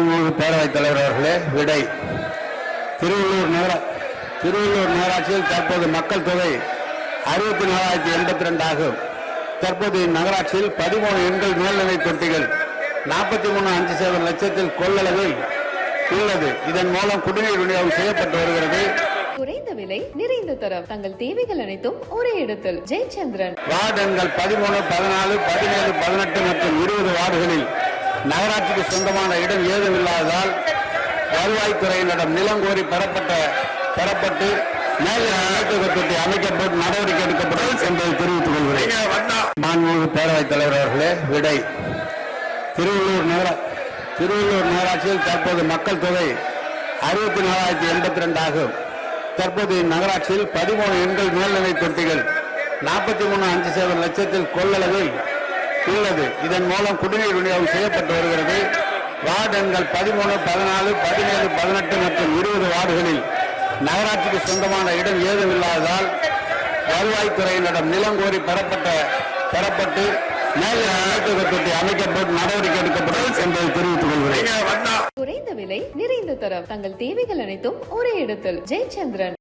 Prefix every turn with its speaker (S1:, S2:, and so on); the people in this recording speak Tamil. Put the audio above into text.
S1: மாண்புமிகு பேரவைத் தலைவர் அவர்களே விடை. திருவள்ளூர் நகர திருவள்ளூர் நகராட்சியில் தற்போது மக்கள் தொகை அறுபத்தி நாலாயிரத்தி எண்பத்தி ரெண்டு ஆகும். தற்போது இந்நகராட்சியில் பதிமூணு எண்கள் மேல்நிலை தொட்டிகள் நாற்பத்தி மூணு அஞ்சு சதவீத லட்சத்தில் கொள்ளளவில் உள்ளது. இதன் மூலம் குடிநீர் விநியோகம் செய்யப்பட்டு வருகிறது.
S2: குறைந்த விலை நிறைந்த தரம். தங்கள் தேவைகள் அனைத்தும் ஒரே இடத்தில். ஜெயச்சந்திரன்.
S1: வார்டு எண்கள் பதிமூணு பதினாலு பதினேழு பதினெட்டு மற்றும் இருபது வார்டுகளில் நகராட்சிக்கு சொந்தமான இடம் ஏதும் இல்லாததால் வருவாய்த்துறையினரிடம் நிலம் கோரி பெறப்பட்ட பெறப்பட்டு மேல் நிலத்தொகை தொட்டி அமைக்கப்பட்டு நடவடிக்கை எடுக்கப்படும் என்பதை தெரிவித்துக் கொள்கிறேன். மாண்புமிகு பேரவைத் தலைவர் அவர்களே விடை. திருவள்ளூர் நகர திருவள்ளூர் நகராட்சியில் தற்போது மக்கள் தொகை அறுபத்தி நாலாயிரத்தி எண்பத்தி ரெண்டு ஆகும். தற்போது இந்நகராட்சியில் பதிமூணு எண்கள் மேல்நிலை தொட்டிகள் நாற்பத்தி மூணு அஞ்சு சதவீத லட்சத்தில் கொள்ளளவில் உள்ளது. இதன் மூலம் குடிநீர் விநியோகம் செய்யப்பட்டு வருகிறது. வார்டு எண்கள் பதிமூணு பதினாலு பதினேழு பதினெட்டு மற்றும் இருபது வார்டுகளில் நகராட்சிக்கு சொந்தமான இடம் ஏதும் இல்லாததால் வருவாய்த்துறையினரிடம் நிலம் கோரி பெறப்பட்ட பெறப்பட்டு நடவடிக்கை எடுக்கப்படும் என்பதை
S2: குறைந்த விலை நிறைந்த தரம். தங்கள் தேவைகள் அனைத்தும் ஒரே இடத்தில். ஜெயச்சந்திரன்.